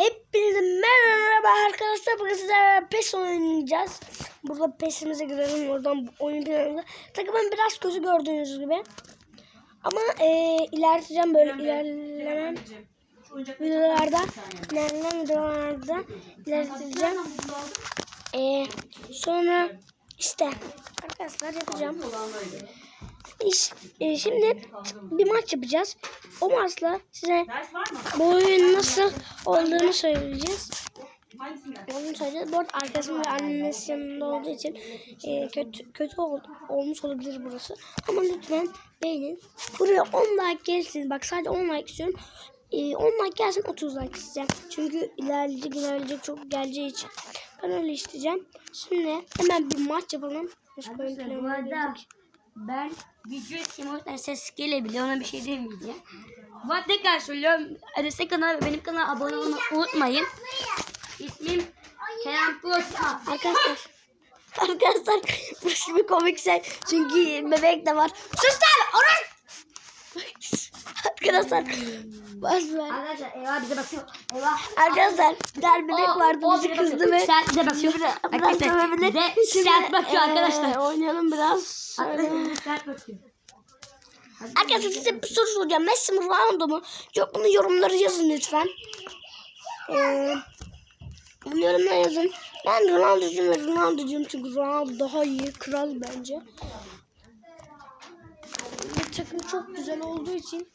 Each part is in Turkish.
Hepinize merhaba arkadaşlar. Bugün sizlerle PES oynayacağız. Burada PES'imize girelim. Oradan oyun planımıza. Takımın biraz kötü gördüğünüz gibi. Ama e, ilerleyeceğim böyle ilerlemem videolarda. İlerleyen videolarda ilerleyeceğim. E, sonra işte arkadaşlar yapacağım. İş, e, şimdi bir maç yapacağız. O maçla size bu oyun nasıl olduğunu söyleyeceğiz. Onu söyleyeceğiz. Bu arada arkadaşım ve annesi yanında olduğu için e, kötü, kötü ol- olmuş olabilir burası. Ama lütfen beğenin. Buraya 10 like gelsin. Bak sadece 10 like istiyorum. E, 10 like gelsin 30 like isteyeceğim. Çünkü ilerleyecek ilerleyecek çok geleceği için. Ben öyle isteyeceğim. Şimdi hemen bir maç yapalım. Başka Arkadaşlar bu arada. Ben video simultan ses gelebiliyor ona bir şey demeyeceğim. Arada tekrar söylüyorum. Adrese kanal ve benim kanala abone olmayı unutmayın. İsmim Kerem Kurtma. Arkadaşlar. Arkadaşlar bu şimdi komiksel çünkü bebek de var. Sus lan oraya. Arkadaşlar. Bas ver. Arkadaşlar eyvah bize bakıyor. Eyvah. Arkadaşlar O- vardı o bizi kızdı ve Sert bize bakıyor. Arkadaşlar bize sert bakıyor arkadaşlar. Oynayalım biraz. Arkadaşlar sert bakıyor. Arkadaşlar size bir soru soracağım. Messi mi Ronaldo mu? Yok bunu yorumlara yazın lütfen. Ee, bunu yorumlara yazın. Ben Ronaldo'cuyum ve Ronaldo'cuyum çünkü Ronaldo daha iyi. Kral bence. Ve takım çok güzel olduğu için.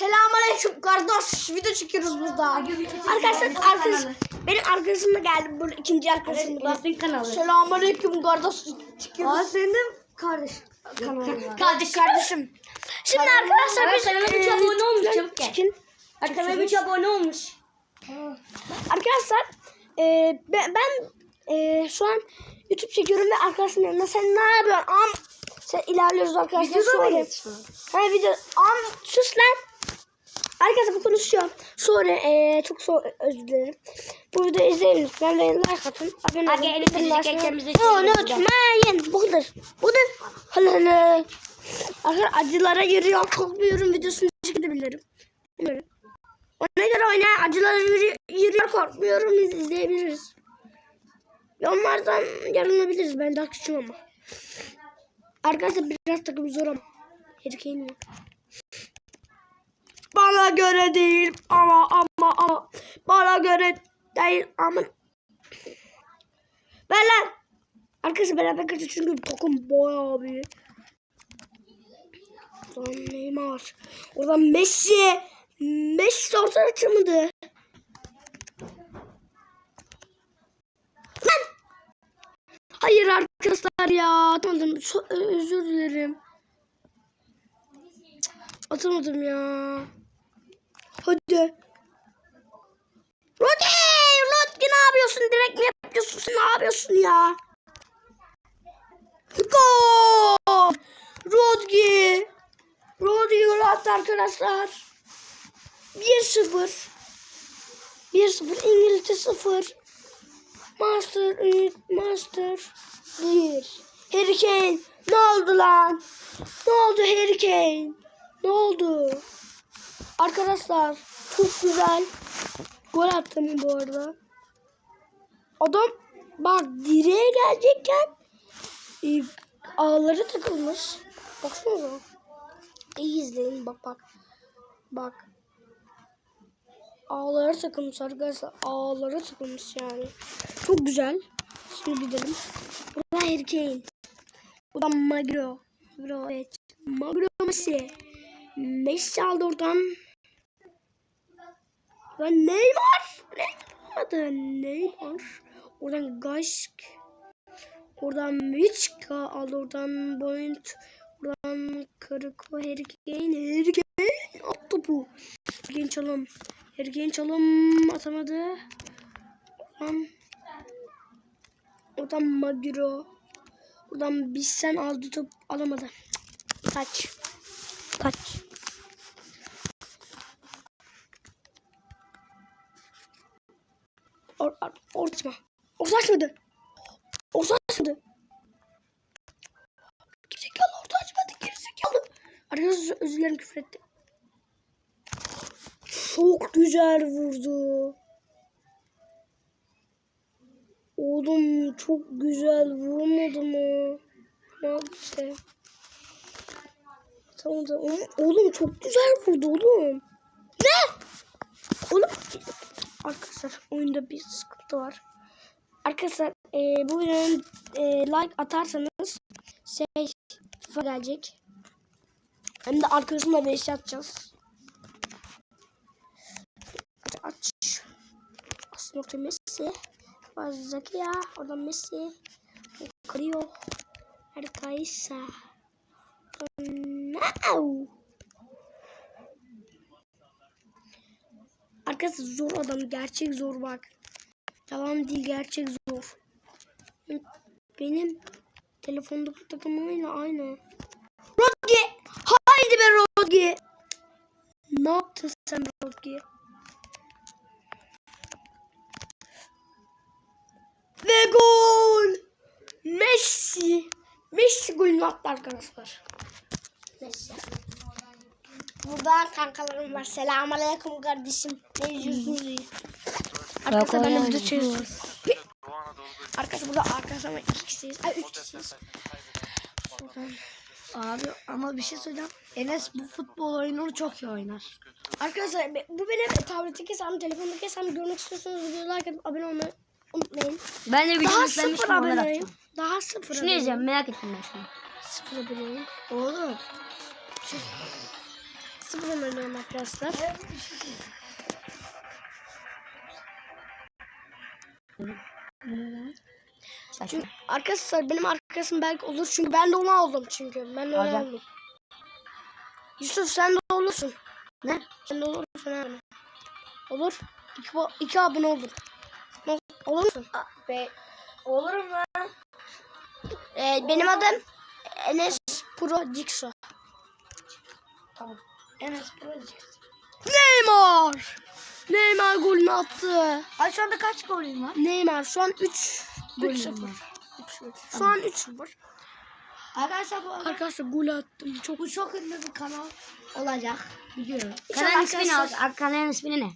Selamünaleyküm kardeş. Video çekiyoruz burada. Arkadaşlar arkadaş, benim arkadaşım da geldi. Bu ikinci arkadaşım da. Enes'in kanalı. Selamünaleyküm kardeş. Çekiyoruz. Aa senin de kardeş. Kardeş kardeşim. Şimdi arkadaşlar biz Kanala eee, üç abone olmuş, çabuk gel. Arkadaşlar 3 abone olmuş. Arkadaşlar eee, ben, ben eee, şu an YouTube çekiyorum ve arkadaşım yanında sen ne yapıyorsun? Am sen ilerliyoruz arkadaşlar. Videoda şu an? Ha video. Am sus lan. Arkadaşlar bu konuşuyor. Sonra eee çok so özür dilerim. Bu videoyu izleyin lütfen ve like atın. Abone olun. elimizi Bildirimleri çekerken açın. bize Ne şey unutmayın. Budur. Budur. Hala hala. Arkadaşlar acılara yürüyor. Korkmuyorum videosunu çekebilirim. Bilmiyorum. Ona göre oyna. Acılara yürü, yürüyor. Korkmuyorum. Biz izleyebiliriz. Onlardan yarınabiliriz. Ben daha küçüğüm ama. Arkadaşlar biraz takım zor ama. Erkeğim yok. Bana göre değil ama ama ama. Bana göre değil ama. Ver lan. Arkadaşlar beraber kaçıyor çünkü takım bayağı büyük. Oradan Neymar. Oradan Messi. Messi ortada açılmadı. Lan. Hayır arkadaşlar ya. Atamadım. So- özür dilerim. Atamadım ya. Hadi. Rodi! Rodi ne yapıyorsun? Direkt mi yapıyorsun? Sen ne yapıyorsun ya? Gol! Rodgi! Rodgi gol attı arkadaşlar. 1-0. 1-0 İngiltere 0. Master Master 1. Harry Kane. Ne oldu lan? Ne oldu Harry Kane? Ne oldu? Arkadaşlar çok güzel. Gol attım bu arada. Adam bak direğe gelecekken e, ağları takılmış. Baksanıza. İyi izleyin bak bak. Bak. Ağları takılmış arkadaşlar. Ağları takılmış yani. Çok güzel. Şimdi gidelim. Burada Harry Kane. Burada Magro. Magro evet. Magro Messi. Messi aldı oradan. Ve Neymar. Neymar. Neymar. Oradan Gaşk. Oradan Miçka aldı. Oradan Boynt. Oradan Kariko. Harry Kane. Harry Kane. At topu. Harry Kane çalım. Harry Kane çalım atamadı. Oradan, oradan Magiro. Oradan Bissen aldı top alamadı. Kaç. Kaç. Orta açma. Orta açmadı. Orta açmadı. Gerizekalı orta açmadı. Gerizekalı. Arkadaşlar özür dilerim küfür etti. Çok güzel vurdu. Oğlum çok güzel vurmadı mı? Ne yaptı? Tamam tamam. Oğlum çok güzel vurdu oğlum. Ne? Oğlum Arkadaşlar oyunda bir sıkıntı var. Arkadaşlar e, bu videonun e, like atarsanız şey gelecek. Hem de arkadaşımla 5 atacağız. Hadi aç. Aslında Messi. Fazlaki ya. Orada Messi. Kırıyor. Harikaysa. No. Arkadaşlar zor adam. Gerçek zor bak. Yalan değil gerçek zor. Benim telefondaki takımıyla aynı. Rodgi! Haydi be Rodgi! Ne yaptın sen Rodgi? Ve gol! Messi! Messi golünü attı arkadaşlar. Messi. Burada kankalarım var. Selamun aleyküm kardeşim. Ne iyi? Arkadaşlar ben de video çekiyorum. Arkadaşlar burada arkadaşlar var. iki kişiyiz. Ay üç kişiyiz. Abi ama bir şey söyleyeceğim. Enes bu futbol oyununu çok iyi oynar. Arkadaşlar bu benim tabletteki hesabım, telefondaki hesabım görmek istiyorsanız like atıp abone olmayı unutmayın. Ben de video Daha sıfır aboneyim. Daha sıfır Şunu diyeceğim merak ettim ben şunu. Sıfır aboneyim. Oğlum. Sıfır aboneyim arkadaşlar. Saçma. Arkadaşlar benim arkadaşım belki olur çünkü ben de ona oldum çünkü. Ben de ona oldum. Yusuf sen de olursun. Ne? Sen de olursun abi. Olur. İki, iki abone olur. Ne- Olur musun? Be olurum lan. Ee, benim adım Enes Pro Jigsaw. Tamam. Enes Project. Neymar! Neymar golünü attı. Ay şu anda kaç golün var? Neymar şu an 3 Golüm 3-0. var. 3-0. Şu an 3-0. Arkadaşlar bu, Arkadaşlar gol attım. Çok bu çok ünlü bir kanal olacak. Biliyorum. Kanalın ismi ne? Kanalın ismi ne?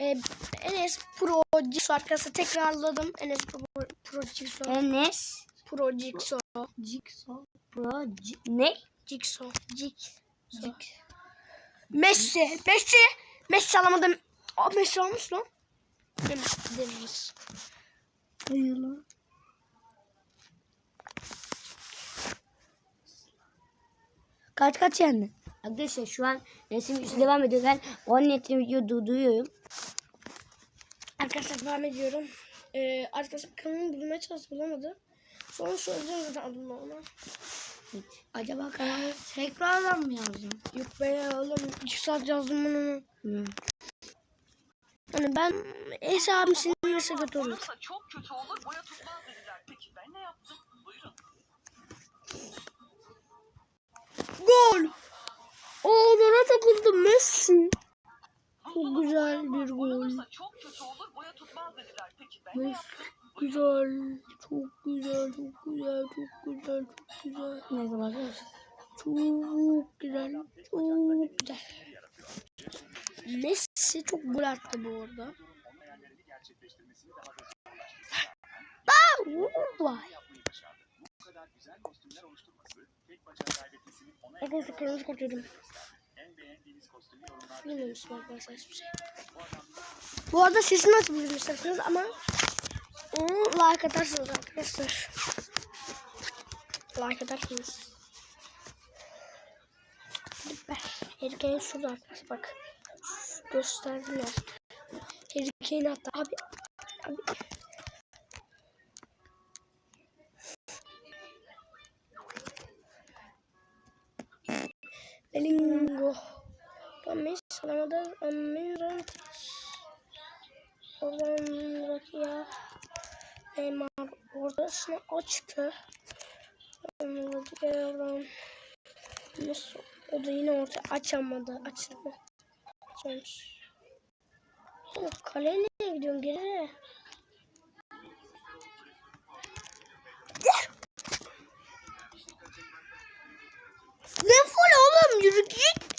Ee, Enes Pro Jigsaw arkadaşlar tekrarladım. Enes Pro, Pro Jigsaw. Enes Pro Jigsaw. Jigsaw. Pro C- ne? Jigsaw. Jig. Messi. Messi. Messi alamadım. Aa, Messi almış lan. Messi demiyoruz. Hayır lan. Kaç kaç yani? Arkadaşlar şu an resim işi devam ediyor. Ben 10 netin video durduruyorum. Arkadaşlar devam ediyorum. Ee, arkadaşlar kanalımı bulmaya çalıştı bulamadı. Sonra söyleyeceğim zaten adını ona. Acaba kanalı tekrardan mı yazacağım? Yok be oğlum 2 saat yazdım bunu. Hı. Hani ben hesabım silinirse kötü olur. Çok kötü olur boya tutmaz dediler. Peki ben ne yaptım? Buyurun. Gol! Oo bana takıldı Messi. Çok güzel bir gol. Çok kötü olur boya tutmaz dediler. Peki ben ne yaptım? Güzel. Çok güzel, çok güzel, çok güzel, çok güzel. Ne zaman? Çok güzel, çok güzel. Messi çok gol attı bu arada. Aa, vay. Arkadaşlar kırmızı kart yedim. Bilmiyorum arkadaşlar hiçbir şey. Bu arada sesini nasıl bilmiyorum isterseniz ama onu like atarsınız arkadaşlar. Like atarsınız. Kane şurada arkadaşlar bak. Gösterdiler. Kane attı. Abi. Abi. Belingo. Ramis alamadı. Amin Oradan Rakia. Neymar ortasını açtı. Oradan Mesut. O da yine orta açamadı. Açtı. Sonuç. O kaleye nereye gidiyorsun geri? Ne full oğlum yürü git.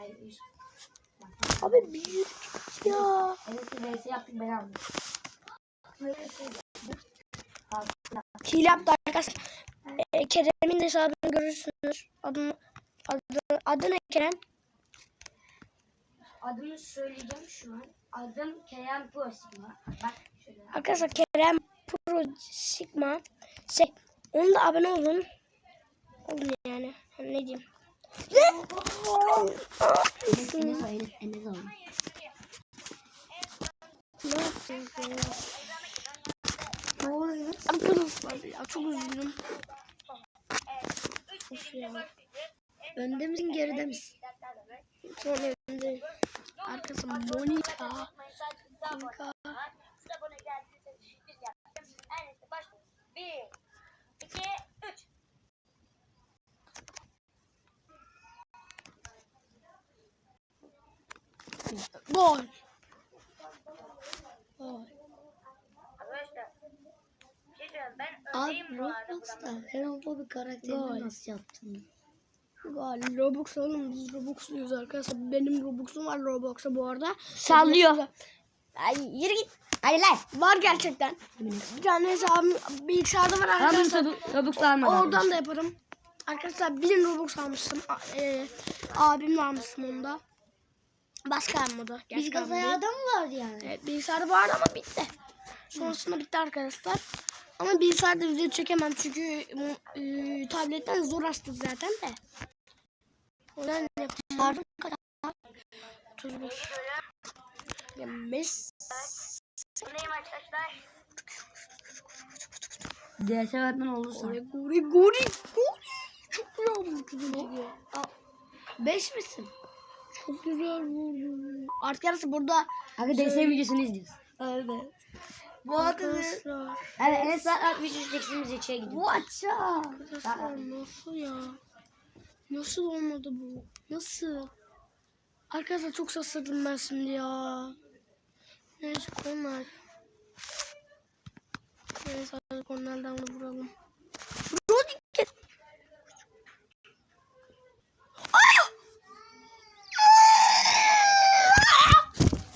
Ay, Abi bir yürü git ya. Evet yaptık ben aldım. Hile yaptı arkadaşlar. E, Kerem'in hesabını görürsünüz. Adını, adı, adı ne Kerem? Adımı söyleyeceğim şu an. Adım Kerem Pro Sigma. Bak şöyle. Arkadaşlar Kerem Pro Sigma. Şey, onu da abone olun. Olun yani. Hani ne diyeyim. Ne yapıyorsun? Ne oluyor? Arkadaşlar ya çok üzüldüm. Of ya. Önde misin geride misin? Son önünde. Arkası Monika. Monika. Gol. Gol. Abi Roblox'ta herhalde bir karakterini Gol. nasıl yaptın? Gol. Robux oğlum biz Robux'luyuz arkadaşlar. Benim Robux'um var Roblox'a bu arada. Sallıyor. Ay yürü git. Hadi lan. Var gerçekten. Bir tane hesabım bilgisayarda var arkadaşlar. Robux almadım. Oradan da yaparım. Arkadaşlar bin Robux almıştım. A- E, abimle almıştım onu da. Başka almadı. Bir Gerçekten kazaya değil. adam vardı yani. Evet, bilgisayarda vardı ama bitti. Sonrasında bitti arkadaşlar. Ama bilgisayarda video çekemem çünkü e, tabletten zor açtık zaten de. O yüzden yapardım kadar. 31. Ya mes. DS öğretmen olursa. Gori gori gori. Çok güzel vurdu. Beş misin? Çok güzel vurdu. Arkadaşlar burada Abi DS videosunu izliyoruz. Evet. Bu Arkadaşlar. Yani video çeksin biz içeri gidiyoruz. Bu aça. Arkadaşlar nasıl ya? Nasıl olmadı bu? Nasıl? Arkadaşlar çok şaşırdım ben şimdi ya. Neyse konular. Neyse hadi konulardan da vuralım. Rodiket.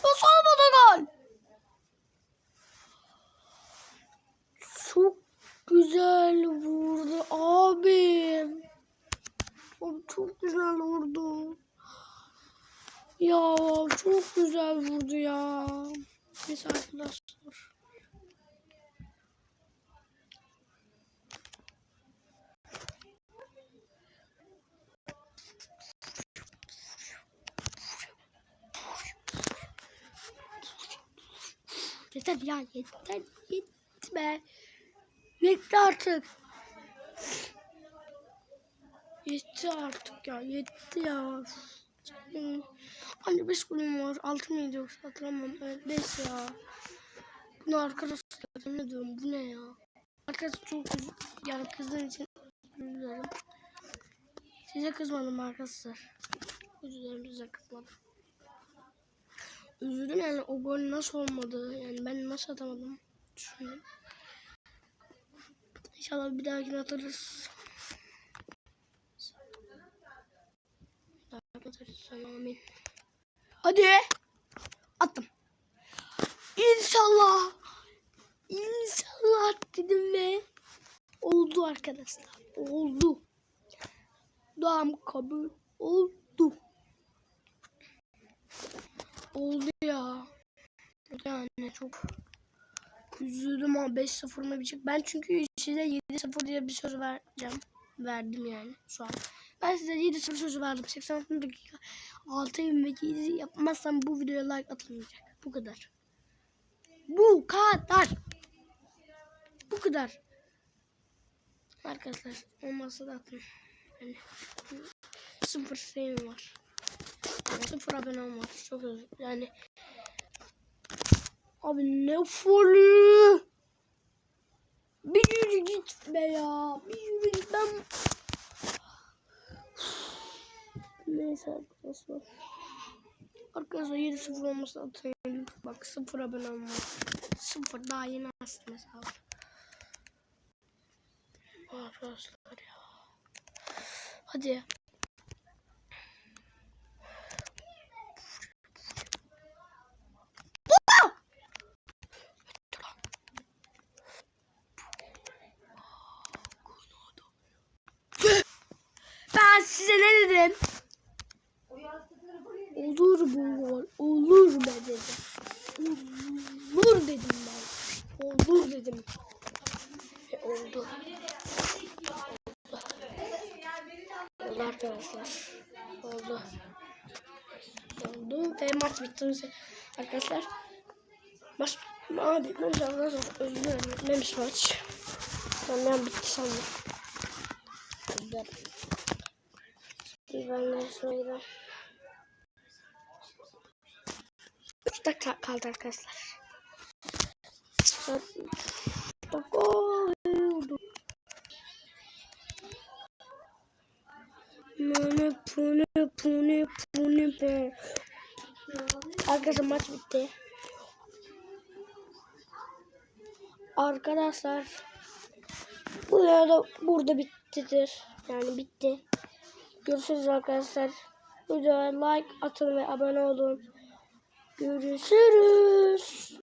Nasıl olmadı gol? Çok güzel vurdu abim. Çok, çok güzel vurdu. Ya çok güzel vurdu ya. Neyse arkadaşlar. Yeter ya yeter yetti be. Yetti artık. Yetti artık ya yetti ya. Hani 5 golüm var. 6 mıydı yoksa hatırlamam. Evet 5 ya. Bu ne arkadaşlar? Ne bu ne ya? Arkadaşlar çok yani kızdığım için dilerim. Size kızmadım arkadaşlar. Dilerim size kızmadım. Üzüldüm yani o gol nasıl olmadı? Yani ben nasıl atamadım? Düşündüm. İnşallah bir dahakine atarız. Hadi. Attım. İnşallah. İnşallah dedim ve oldu arkadaşlar. Oldu. Duam kabul oldu. Oldu ya. Yani çok üzüldüm ama 5-0 mı bitecek? Ben çünkü size 7-0 diye bir söz vereceğim. Verdim yani şu an. Ben size 7-0 sözü verdim. 86 dakika 6 ve 7 yapmazsam bu videoya like atılmayacak. Bu kadar. Bu kadar. Bu kadar. Arkadaşlar olmazsa da atın. Yani, sıfır şeyim var. Yani sıfır abonem var. Çok özür Yani Abi ne folü. Bir yürü git be ya. Bir yürü git ben. Neyse arkadaşlar. Arkadaşlar 7-0 olması atayım. Bak 0 abonem var. 0 daha yeni açtım hesabı. Arkadaşlar ya. Hadi. size ne dedim? Olur mu var? Olur mu dedim. Olur dedim ben. Olur dedim. Ve oldu. Oldu arkadaşlar. Oldu. Oldu ve maç bitti arkadaşlar. Maç abi bitmemiş arkadaşlar. Özür dilerim bitmemiş maç. Ben bitti sandım. Oldu de şöyle. 3 dakika kaldı arkadaşlar. Üç dakika oldu. Mene pune pune pune pe. Arkadaşlar maç bitti. Arkadaşlar bu da burada bittidir. Yani bitti. Görüşürüz arkadaşlar. Videoya like atın ve abone olun. Görüşürüz.